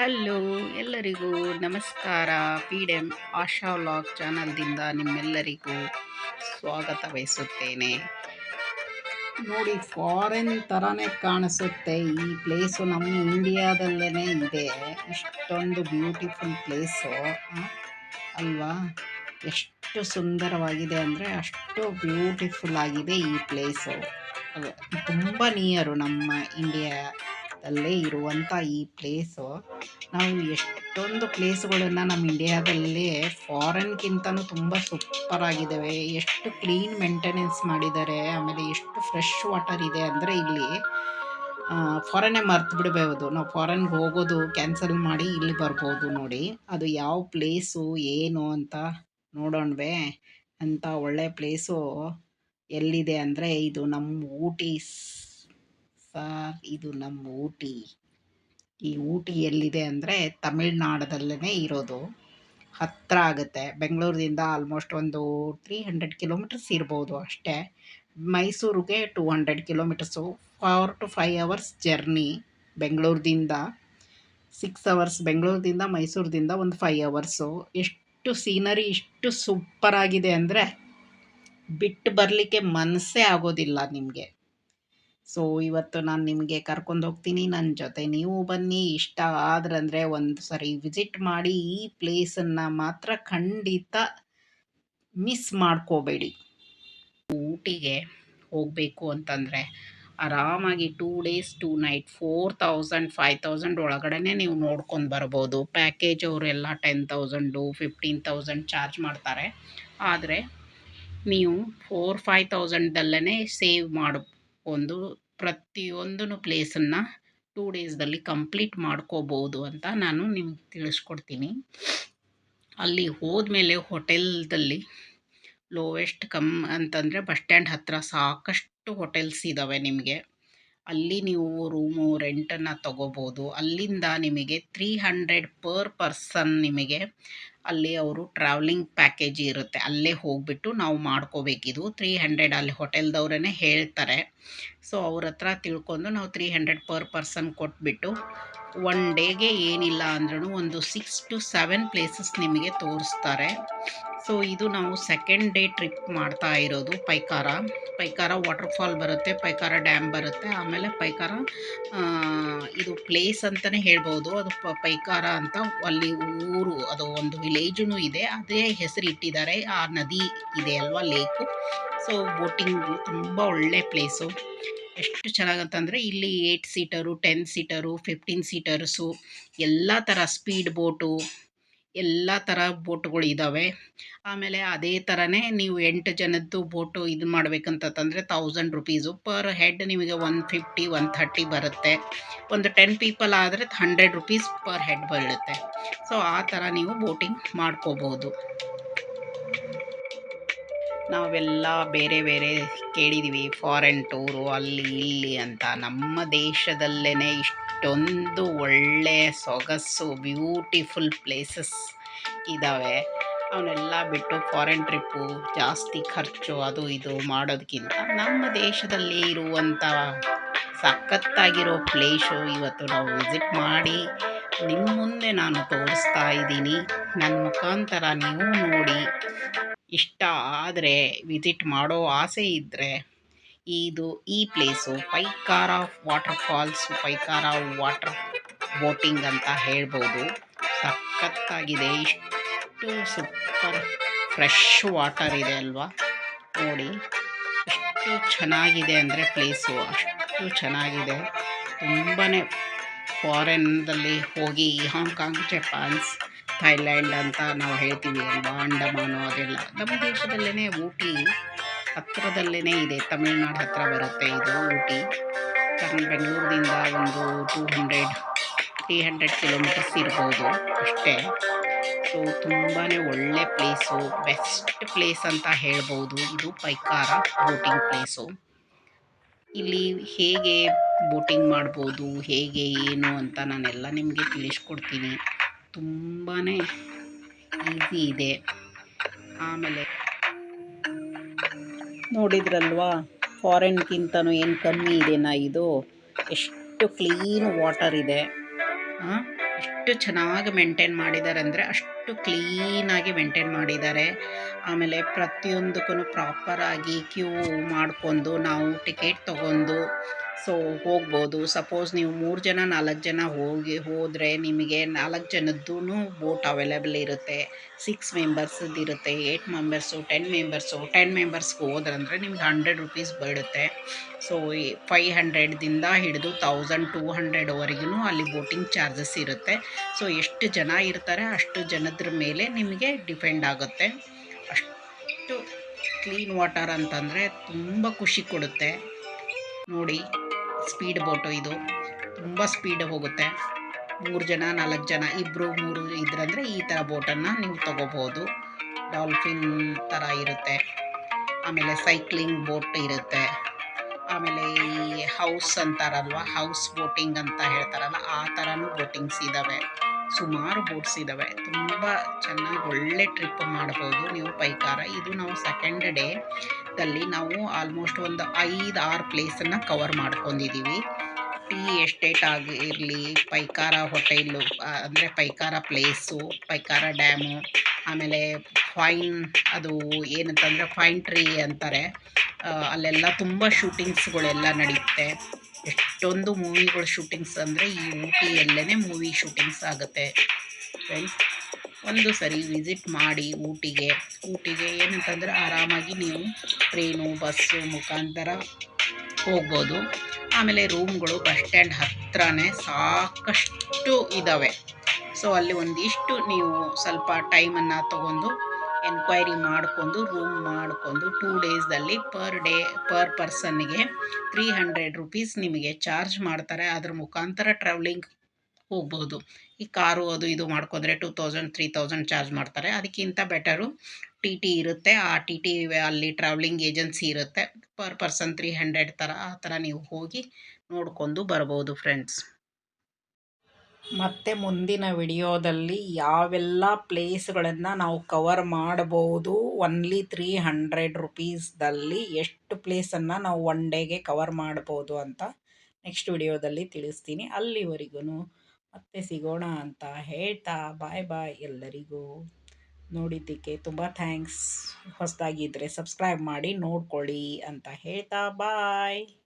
Hello ಎಲ್ಲರಿಗೂ ನಮಸ್ಕಾರ. P D M Asha vlog ಚಾನಲ್ದಿಂದ ನಿಮ್ಮೆಲ್ಲರಿಗೂ ಸ್ವಾಗತ ಬಯಸುತ್ತೇನೆ. ನೋಡಿ ಫಾರಿನ್ ಥರನೇ ಕಾಣಿಸುತ್ತೆ. ಈ ಪ್ಲೇಸು ನಮ್ಮ ಇಂಡಿಯಾದಲ್ಲೇ ಇದೆ. ಇಷ್ಟೊಂದು ಬ್ಯೂಟಿಫುಲ್ ಪ್ಲೇಸು ಅಲ್ವಾ? ಎಷ್ಟು ಸುಂದರವಾಗಿದೆ ಅಂದರೆ ಅಷ್ಟು ಬ್ಯೂಟಿಫುಲ್ ಆಗಿದೆ ಈ ಪ್ಲೇಸು ತುಂಬ ನಿಯರು ನಮ್ಮ ಇಂಡಿಯಾ ಅಲ್ಲೇ ಇರುವಂಥ ಈ ಪ್ಲೇಸು ನಾವು ಎಷ್ಟೊಂದು ಪ್ಲೇಸ್ಗಳನ್ನು ನಮ್ಮ ಇಂಡಿಯಾದಲ್ಲಿ ಫಾರಿನ್ಗಿಂತನೂ ತುಂಬ ಸೂಪರ್ ಆಗಿದ್ದಾವೆ ಎಷ್ಟು ಕ್ಲೀನ್ ಮೇಂಟೆನೆನ್ಸ್ ಮಾಡಿದ್ದಾರೆ ಆಮೇಲೆ ಎಷ್ಟು ಫ್ರೆಶ್ ವಾಟರ್ ಇದೆ ಅಂದರೆ ಇಲ್ಲಿ ಫಾರನ್ನೇ ಮರ್ತು ಬಿಡಬಹುದು ನಾವು ಫಾರನ್ಗೆ ಹೋಗೋದು ಕ್ಯಾನ್ಸಲ್ ಮಾಡಿ ಇಲ್ಲಿ ಬರ್ಬೋದು ನೋಡಿ. ಅದು ಯಾವ ಪ್ಲೇಸು ಏನು ಅಂತ ನೋಡೋಣವೆ. ಅಂತ ಒಳ್ಳೆ ಪ್ಲೇಸು ಎಲ್ಲಿದೆ ಅಂದರೆ ಇದು ನಮ್ಮ ಊಟಿ ಸಾರ್ ಇದು ನಮ್ಮ ಊಟಿ. ಈ ಊಟಿ ಎಲ್ಲಿದೆ ಅಂದರೆ ತಮಿಳ್ನಾಡದಲ್ಲೇ ಇರೋದು. ಹತ್ತಿರ ಆಗುತ್ತೆ. ಬೆಂಗಳೂರಿಂದ ಆಲ್ಮೋಸ್ಟ್ ಒಂದು ತ್ರೀ ಹಂಡ್ರೆಡ್ ಕಿಲೋಮೀಟರ್ಸ್ ಇರ್ಬೋದು ಅಷ್ಟೇ. ಮೈಸೂರಿಗೆ two hundred kilometres four to five hours journey ಬೆಂಗಳೂರಿನಿಂದ ಸಿಕ್ಸ್ ಅವರ್ಸ್ ಬೆಂಗಳೂರಿನಿಂದ ಮೈಸೂರದಿಂದ ಒಂದು ಫೈವ್ ಅವರ್ಸು ಎಷ್ಟು ಸೀನರಿ ಇಷ್ಟು ಸೂಪರಾಗಿದೆ ಅಂದರೆ ಬಿಟ್ಟು ಬರಲಿಕ್ಕೆ ಮನಸ್ಸೇ ಆಗೋದಿಲ್ಲ ನಿಮಗೆ. ಸೊ, ಇವತ್ತು ನಾನು ನಿಮಗೆ ಕರ್ಕೊಂಡು ಹೋಗ್ತೀನಿ. ನನ್ನ ಜೊತೆ ನೀವು ಬನ್ನಿ. ಇಷ್ಟ ಆದ್ರಂದರೆ ಒಂದು ಸರಿ ವಿಸಿಟ್ ಮಾಡಿ ಈ ಪ್ಲೇಸನ್ನು ಮಾತ್ರ ಖಂಡಿತ ಮಿಸ್ ಮಾಡ್ಕೋಬೇಡಿ. ಊಟಿಗೆ ಹೋಗಬೇಕು ಅಂತಂದರೆ ಆರಾಮಾಗಿ two days, two night four thousand five thousand ಒಳಗಡೆ ನೀವು ನೋಡ್ಕೊಂಡು ಬರ್ಬೋದು. ಪ್ಯಾಕೇಜ್ ಅವರೆಲ್ಲ ten thousand fifteen thousand charge ಮಾಡ್ತಾರೆ. ಆದರೆ ನೀವು ಫೋರ್, ಫೈವ್ ತೌಸಂಡಲ್ಲೇ ಸೇವ್ ಮಾಡಿ ಒಂದು ಪ್ರತಿಯೊಂದೂ ಪ್ಲೇಸನ್ನು ಟೂ ಡೇಸ್ದಲ್ಲಿ ಕಂಪ್ಲೀಟ್ ಮಾಡ್ಕೋಬೋದು ಅಂತ ನಾನು ನಿಮ್ಗೆ ತಿಳಿಸ್ಕೊಡ್ತೀನಿ. ಅಲ್ಲಿ ಹೋದ್ಮೇಲೆ ಹೋಟೆಲ್ದಲ್ಲಿ ಲೋವೆಸ್ಟ್ ಕಮ್ ಅಂತಂದರೆ ಬಸ್ ಸ್ಟ್ಯಾಂಡ್ ಹತ್ತಿರ ಸಾಕಷ್ಟು ಹೋಟೆಲ್ಸ್ ಇದ್ದಾವೆ ನಿಮಗೆ. ಅಲ್ಲಿ ನೀವು ರೂಮು ರೆಂಟನ್ನು ತಗೋಬೋದು. ಅಲ್ಲಿಂದ ನಿಮಗೆ ತ್ರೀ ಹಂಡ್ರೆಡ್ ಪರ್ ಪರ್ಸನ್ ನಿಮಗೆ ಅಲ್ಲಿ ಅವರು ಟ್ರಾವೆಲಿಂಗ್ ಪ್ಯಾಕೇಜ್ ಇರುತ್ತೆ. ಅಲ್ಲೇ ಹೋಗಿಬಿಟ್ಟು ನಾವು ಮಾಡ್ಕೋಬೇಕಿದು ತ್ರೀ ಹಂಡ್ರೆಡ್ ಅಲ್ಲಿ ಹೋಟೆಲ್ದವ್ರೇ ಹೇಳ್ತಾರೆ. ಸೊ ಅವ್ರ ಹತ್ರ ತಿಳ್ಕೊಂಡು ನಾವು ತ್ರೀ ಹಂಡ್ರೆಡ್ ಪರ್ ಪರ್ಸನ್ ಕೊಟ್ಬಿಟ್ಟು ಒನ್ ಡೇಗೆ ಏನಿಲ್ಲ ಅಂದ್ರೂ ಒಂದು ಸಿಕ್ಸ್ ಟು ಸೆವೆನ್ ಪ್ಲೇಸಸ್ ನಿಮಗೆ ತೋರಿಸ್ತಾರೆ. ಸೊ ಇದು ನಾವು ಸೆಕೆಂಡ್ ಡೇ ಟ್ರಿಪ್ ಮಾಡ್ತಾ ಇರೋದು ಪೈಕಾರ. ಪೈಕಾರ ವಾಟರ್ಫಾಲ್ ಬರುತ್ತೆ, ಪೈಕಾರ ಡ್ಯಾಮ್ ಬರುತ್ತೆ. ಆಮೇಲೆ ಪೈಕಾರ ಇದು ಪ್ಲೇಸ್ ಅಂತಲೇ ಹೇಳ್ಬೋದು. ಅದು ಪೈಕಾರ ಅಂತ ಅಲ್ಲಿ ಊರು, ಅದು ಒಂದು ವಿಲೇಜೂ ಇದೆ. ಅದೇ ಹೆಸರು ಇಟ್ಟಿದ್ದಾರೆ. ಆ ನದಿ ಇದೆ ಅಲ್ವಾ ಲೇಕು? ಸೊ ಬೋಟಿಂಗು ತುಂಬ ಒಳ್ಳೆ ಪ್ಲೇಸು ಎಷ್ಟು ಚೆನ್ನಾಗಂತಂದರೆ ಇಲ್ಲಿ eight seater ten seater fifteen seaters ಎಲ್ಲ ಥರ ಸ್ಪೀಡ್ ಬೋಟು ಎಲ್ಲ ಥರ ಬೋಟ್ಗಳು ಇದ್ದಾವೆ ಆಮೇಲೆ ಅದೇ ಥರನೇ ನೀವು ಎಂಟು ಜನದ್ದು ಬೋಟು ಇದು ಮಾಡಬೇಕಂತಂದರೆ ತೌಸಂಡ್ ರುಪೀಸು ಪರ್ ಹೆಡ್ ನಿಮಗೆ ಒನ್ ಫಿಫ್ಟಿ ಒನ್ ಥರ್ಟಿ ಬರುತ್ತೆ. ಒಂದು ಟೆನ್ ಪೀಪಲ್ ಆದರೆ ಹಂಡ್ರೆಡ್ ರುಪೀಸ್ ಪರ್ ಹೆಡ್ ಬೀಳುತ್ತೆ. ಸೊ ಆ ಥರ ನೀವು ಬೋಟಿಂಗ್ ಮಾಡ್ಕೋಬೋದು. ನಾವೆಲ್ಲ ಬೇರೆ ಬೇರೆ ಕೇಳಿದ್ದೀವಿ ಫಾರೆನ್ ಟೂರು ಅಲ್ಲಿ, ಇಲ್ಲಿ ಅಂತ. ನಮ್ಮ ದೇಶದಲ್ಲೇ ಇಷ್ಟೊಂದು ಒಳ್ಳೆ, ಸೊಗಸು ಬ್ಯೂಟಿಫುಲ್ ಪ್ಲೇಸಸ್ ಇದ್ದಾವೆ ಅವನ್ನೆಲ್ಲ ಬಿಟ್ಟು ಫಾರಿನ್ ಟ್ರಿಪ್ಪು ಜಾಸ್ತಿ ಖರ್ಚು, ಅದು ಇದು ಮಾಡೋದಕ್ಕಿಂತ ನಮ್ಮ ದೇಶದಲ್ಲಿ ಇರುವಂಥ ಸಖತ್ತಾಗಿರೋ ಪ್ಲೇಸು ಇವತ್ತು ನಾವು ವಿಸಿಟ್ ಮಾಡಿ ನಿಮ್ಮ ಮುಂದೆ ನಾನು ತೋರಿಸ್ತಾ ಇದ್ದೀನಿ. ನನ್ನ ಮುಖಾಂತರ ನೀವು ನೋಡಿ. ಇಷ್ಟ ಆದರೆ ವಿಸಿಟ್ ಮಾಡೋ ಆಸೆ ಇದ್ದರೆ ಇದು ಈ place Pykara waterfalls Pykara water boating ಅಂತ ಹೇಳ್ಬೋದು. ಸಖತ್ತಾಗಿದೆ. ಇಷ್ಟು ಸೂಪರ್ ಫ್ರೆಶ್ ವಾಟರ್ ಇದೆ ಅಲ್ವಾ? ನೋಡಿ ಎಷ್ಟು ಚೆನ್ನಾಗಿದೆ ಅಂದರೆ ಪ್ಲೇಸು ಅಷ್ಟು ಚೆನ್ನಾಗಿದೆ. ತುಂಬಾ ಫಾರಿನ್ದಲ್ಲಿ ಹೋಗಿ ಹಾಂಗ್ಕಾಂಗ್ ಜಪಾನ್ಸ್ ಥೈಲ್ಯಾಂಡ್ ಅಂತ ನಾವು ಹೇಳ್ತೀವಿ. ಅಲ್ವಾ ಅಂಡಮಾನು ಅದೆಲ್ಲ. ನಮ್ಮ ದೇಶದಲ್ಲೇ ಊಟಿ ಹತ್ತಿರದಲ್ಲೇ ಇದೆ. ತಮಿಳ್ನಾಡು ಹತ್ತಿರ ಬರುತ್ತೆ ಇದು ಊಟಿ. ಕಾರಣ ಬೆಂಗಳೂರಿನಿಂದ ಒಂದು two hundred three hundred kilometres ಇರ್ಬೋದು ಅಷ್ಟೇ. ಸೊ ತುಂಬಾ ಒಳ್ಳೆ ಪ್ಲೇಸು ಬೆಸ್ಟ್ ಪ್ಲೇಸ್ ಅಂತ ಹೇಳ್ಬೋದು. ಇದು ಪೈಕಾರ ಬೋಟಿಂಗ್ ಪ್ಲೇಸು ಇಲ್ಲಿ ಹೇಗೆ ಬೋಟಿಂಗ್ ಮಾಡ್ಬೋದು, ಹೇಗೆ ಏನು ಅಂತ ನಾನೆಲ್ಲ ನಿಮಗೆ ತಿಳಿಸ್ಕೊಡ್ತೀನಿ. ತುಂಬಾ ಈಸಿ ಇದೆ. ಆಮೇಲೆ ನೋಡಿದ್ರಲ್ವಾ? ಫಾರಿನ್ಗಿಂತನೂ ಏನು ಕಮ್ಮಿ ಇದೆನಾ ಇದು? ಎಷ್ಟು ಕ್ಲೀನ್ ವಾಟರ್ ಇದೆ. ಎಷ್ಟು ಚೆನ್ನಾಗಿ ಮೇಂಟೈನ್ ಮಾಡಿದ್ದಾರೆ ಅಂದರೆ ಅಷ್ಟು ಕ್ಲೀನಾಗಿ ಮೇಂಟೈನ್ ಮಾಡಿದ್ದಾರೆ. ಆಮೇಲೆ ಪ್ರತಿಯೊಂದಕ್ಕೂ ಪ್ರಾಪರಾಗಿ ಕ್ಯೂ ಮಾಡಿಕೊಂಡು ನಾವು ಟಿಕೆಟ್ ತೊಗೊಂಡು ಸೊ ಹೋಗ್ಬೋದು. ಸಪೋಸ್ ನೀವು ಮೂರು ಜನ, ನಾಲ್ಕು ಜನ ಹೋಗಿ, ಹೋದರೆ ನಿಮಗೆ ನಾಲ್ಕು ಜನದ್ದೂ ಬೋಟ್ ಅವೈಲೇಬಲ್ ಇರುತ್ತೆ. ಸಿಕ್ಸ್ ಮೆಂಬರ್ಸದ್ದು ಇರುತ್ತೆ eight members ten members ten ಮೆಂಬರ್ಸ್ಗೆ ಹೋದ್ರಂದರೆ ನಿಮ್ಗೆ ಹಂಡ್ರೆಡ್ ರುಪೀಸ್ ಬೀಳುತ್ತೆ. ಸೊ ಫೈ ಹಂಡ್ರೆಡ್ದಿಂದ ಹಿಡಿದು ತೌಸಂಡ್ ಟೂ ಹಂಡ್ರೆಡ್ವರೆಗೂ ಅಲ್ಲಿ ಬೋಟಿಂಗ್ ಚಾರ್ಜಸ್ ಇರುತ್ತೆ. ಸೊ ಎಷ್ಟು ಜನ ಇರ್ತಾರೆ ಅಷ್ಟು ಜನದ್ರ ಮೇಲೆ ನಿಮಗೆ ಡಿಪೆಂಡ್ ಆಗುತ್ತೆ. ಅಷ್ಟು ಕ್ಲೀನ್ ವಾಟರ್ ಅಂತಂದರೆ ತುಂಬ ಖುಷಿ ಕೊಡುತ್ತೆ. ನೋಡಿ. ಸ್ಪೀಡ್ ಬೋಟು ಇದು. ತುಂಬ ಸ್ಪೀಡ್ ಹೋಗುತ್ತೆ. ಮೂರು ಜನ, ನಾಲ್ಕು ಜನ ಇಬ್ಬರು ಮೂರು ಇದ್ರಂದರೆ ಈ ಥರ ಬೋಟನ್ನು ನೀವು ತೊಗೋಬೋದು ಡಾಲ್ಫಿನ್ ಥರ ಇರುತ್ತೆ. ಆಮೇಲೆ ಸೈಕ್ಲಿಂಗ್ ಬೋಟ್ ಇರುತ್ತೆ. ಆಮೇಲೆ ಈ ಹೌಸ್ ಅಂತಾರಲ್ವ? ಹೌಸ್ ಬೋಟಿಂಗ್ ಅಂತ ಹೇಳ್ತಾರಲ್ಲ, ಆ ಥರನೂ ಬೋಟಿಂಗ್ಸ್ ಇದ್ದಾವೆ ಸುಮಾರು ಬೋಟ್ಸ್ ಇದ್ದಾವೆ ತುಂಬ ಚೆನ್ನಾಗಿ ಒಳ್ಳೆ ಟ್ರಿಪ್ ಮಾಡ್ಬೋದು ನೀವು ಪೈಕಾರ. ಇದು ನಾವು ಸೆಕೆಂಡ್ ಡೇ ದಲ್ಲಿ ನಾವು ಆಲ್ಮೋಸ್ಟ್ ಒಂದು ಐದು, ಆರು ಪ್ಲೇಸನ್ನು ಕವರ್ ಮಾಡ್ಕೊಂಡಿದ್ದೀವಿ ಟೀ ಎಸ್ಟೇಟ್ ಆಗಿರಲಿ ಪೈಕಾರ ಹೋಟೆಲು ಅಂದರೆ ಪೈಕಾರ ಪ್ಲೇಸು ಪೈಕಾರ ಡ್ಯಾಮು ಆಮೇಲೆ ಫೈನ್ ಅದು ಏನಂತಂದರೆ ಫೈನ್ ಟ್ರೀ ಅಂತಾರೆ. ಅಲ್ಲೆಲ್ಲ ತುಂಬ ಶೂಟಿಂಗ್ಸ್ಗಳೆಲ್ಲ ನಡೆಯುತ್ತೆ ಎಷ್ಟೊಂದು ಮೂವಿಗಳ ಶೂಟಿಂಗ್ಸ್ ಅಂದರೆ ಈ ಊಟಿಯಲ್ಲೇ ಮೂವಿ ಶೂಟಿಂಗ್ಸ್ ಆಗುತ್ತೆ. ಫ್ರೆಂಡ್ಸ್ ಒಂದು ಸರಿ ವಿಸಿಟ್ ಮಾಡಿ ಊಟಿಗೆ. ಊಟಿಗೆ ಏನಂತಂದರೆ ಆರಾಮಾಗಿ ನೀವು ಟ್ರೈನು ಬಸ್ಸು ಮುಖಾಂತರ ಹೋಗ್ಬೋದು. ಆಮೇಲೆ ರೂಮ್ಗಳು ಬಸ್ ಸ್ಟ್ಯಾಂಡ್ ಹತ್ರನೇ ಸಾಕಷ್ಟು ಇದ್ದಾವೆ ಸೊ ಅಲ್ಲಿ ಒಂದಿಷ್ಟು ನೀವು ಸ್ವಲ್ಪ ಟೈಮನ್ನು ತೊಗೊಂಡು ಎನ್ಕ್ವೈರಿ ಮಾಡಿಕೊಂಡು ರೂಮ್ ಮಾಡಿಕೊಂಡು ಟೂ ಡೇಸ್ದಲ್ಲಿ ಪರ್ ಡೇ ಪರ್ ಪರ್ಸನ್ಗೆ ತ್ರೀ ಹಂಡ್ರೆಡ್ ರುಪೀಸ್ ನಿಮಗೆ ಚಾರ್ಜ್ ಮಾಡ್ತಾರೆ. ಅದ್ರ ಮುಖಾಂತರ ಟ್ರಾವ್ಲಿಂಗ್ ಹೋಗ್ಬೋದು. ಈ ಕಾರು ಅದು ಇದು ಮಾಡ್ಕೊಂಡ್ರೆ two thousand three thousand charge ಮಾಡ್ತಾರೆ. ಅದಕ್ಕಿಂತ ಬೆಟರು ಟಿ ಟಿ ಇರುತ್ತೆ. ಆ ಟಿ ಟಿ ಅಲ್ಲಿ ಟ್ರಾವೆಲಿಂಗ್ ಏಜೆನ್ಸಿ ಇರುತ್ತೆ. ಪರ್ ಪರ್ಸನ್ ತ್ರೀ ಹಂಡ್ರೆಡ್ ಥರ ಆ ಥರ ನೀವು ಹೋಗಿ ನೋಡ್ಕೊಂಡು ಬರ್ಬೋದು ಫ್ರೆಂಡ್ಸ್ ಮತ್ತು ಮುಂದಿನ ವಿಡಿಯೋದಲ್ಲಿ ಯಾವೆಲ್ಲ ಪ್ಲೇಸ್ಗಳನ್ನು ನಾವು ಕವರ್ ಮಾಡಬಹುದು ಒನ್ಲಿ ತ್ರೀ ಹಂಡ್ರೆಡ್ ರುಪೀಸ್ದಲ್ಲಿ ಎಷ್ಟು ಪ್ಲೇಸನ್ನು ನಾವು ಒನ್ ಡೇಗೆ ಕವರ್ ಮಾಡ್ಬೋದು ಅಂತ ನೆಕ್ಸ್ಟ್ ವಿಡಿಯೋದಲ್ಲಿ ತಿಳಿಸ್ತೀನಿ. ಅಲ್ಲಿವರೆಗೂ ಮತ್ತೆ ಸಿಗೋಣ ಅಂತ ಹೇಳ್ತಾ ಬಾಯ್ ಬಾಯ್ ಎಲ್ಲರಿಗೂ. ನೋಡಿದ್ದಕ್ಕೆ ತುಂಬ ಥ್ಯಾಂಕ್ಸ್ ಹೊಸದಾಗಿದ್ದರೆ ಸಬ್ಸ್ಕ್ರೈಬ್ ಮಾಡಿ ನೋಡ್ಕೊಳ್ಳಿ ಅಂತ ಹೇಳ್ತಾ ಬಾಯ್.